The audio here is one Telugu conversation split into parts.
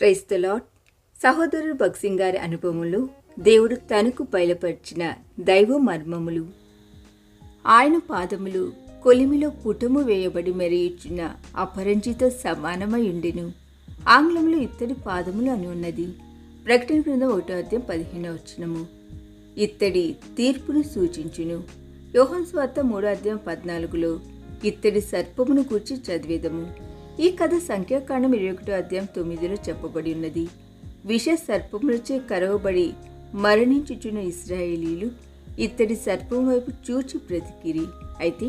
క్రైస్తలాట్ సహోదరుడు భక్సింగ్ గారి అనుభవంలో దేవుడు తనకు బయలుపరిచిన దైవ మర్మములు. ఆయన పాదములు కొలిమిలో పుటము వేయబడి మెరియుచున్న అపరంజితో సమానమై ఉండెను. ఆంగ్లంలో ఇత్తడి పాదములు అని ఉన్నది. ప్రకటన క్రింద ఒకటో అధ్యాయం పదిహేనవ వచ్చినము ఇత్తడి తీర్పును సూచించును. యోహన్ స్వార్థ మూడో అధ్యాయం పద్నాలుగులో ఇత్తడి సర్పమును కూర్చి చదివేదము. ఈ కథ సంఖ్యాకాండం ఇరవై ఒకటో అధ్యాయం తొమ్మిదిలో చెప్పబడి ఉన్నది. విష సర్పములచే కరవబడి మరణించుచున్న ఇస్రాయేలీలు ఇత్తడి సర్పం వైపు చూచి బ్రతికిరి. అయితే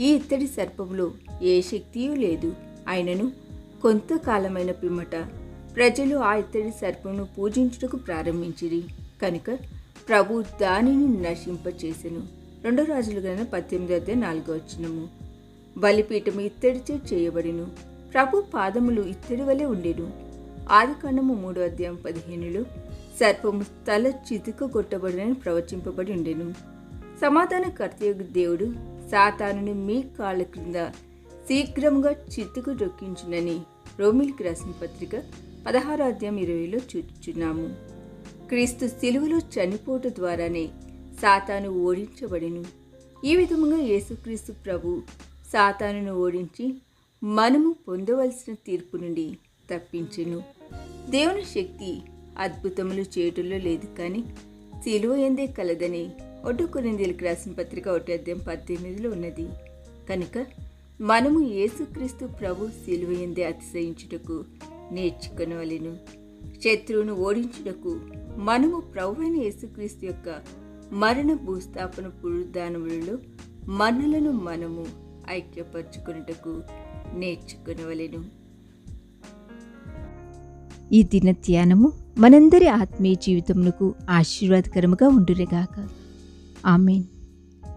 ఈ ఇత్తడి సర్పంలో ఏ శక్తియూ లేదు. ఆయనను కొంతకాలమైన పిమ్మట ప్రజలు ఆ ఇత్తడి సర్పమును పూజించుటకు ప్రారంభించిరి. కనుక ప్రభు దానిని నశింపచేసెను. రెండో రాజులు గన పద్దెనిమిది అధ్యాయం నాలుగో వచ్చినము బలిపీఠము ఇత్తడిచే చేయబడిను. ప్రభు పాదములు ఇత్తడి వలె ఉండెను. ఆదికాండము మూడో అధ్యాయం పదిహేనులో సర్పము తల చితుకు కొట్టబడినని ప్రవచింపబడి ఉండెను. సమాధానకర్తయగు దేవుడు సాతానుని మీ కాళ్ళ క్రింద శీఘ్రముగా చితుకు రొక్కించునని రోమిల్కి రాసిన పత్రిక పదహారో అధ్యాయం ఇరవైలో చూచుచున్నాము. క్రీస్తు సిలువలో చనిపోట ద్వారానే సాతాను ఓడించబడెను. ఈ విధముగా యేసుక్రీస్తు ప్రభు సాతానును ఓడించి మనము పొందవలసిన తీర్పు నుండి తప్పించెను. దేవుని శక్తి అద్భుతములు చేయటంలో లేదు కానీ సిలువ ఎందే కలదని ఒడ్డు కొరిందీలకు రాసిన పత్రిక ఒకటి అధ్యాయం పద్దెనిమిదిలో ఉన్నది. కనుక మనము యేసుక్రీస్తు ప్రభు సిలువ ఎందే అతిశయించుటకు నేర్చుకొనవలెను. శత్రువును ఓడించుటకు మనము ప్రభు అయిన యేసుక్రీస్తు యొక్క మరణ భూస్థాపన పునరుద్ధానములలో మనలను మనము ఐక్యపరచుకున్నటకు నేర్చుకునవలెను. ఈ దిన ధ్యానము మనందరి ఆత్మీయ జీవితమునకు ఆశీర్వాదకరముగా ఉండునుగాక. ఆమెన్.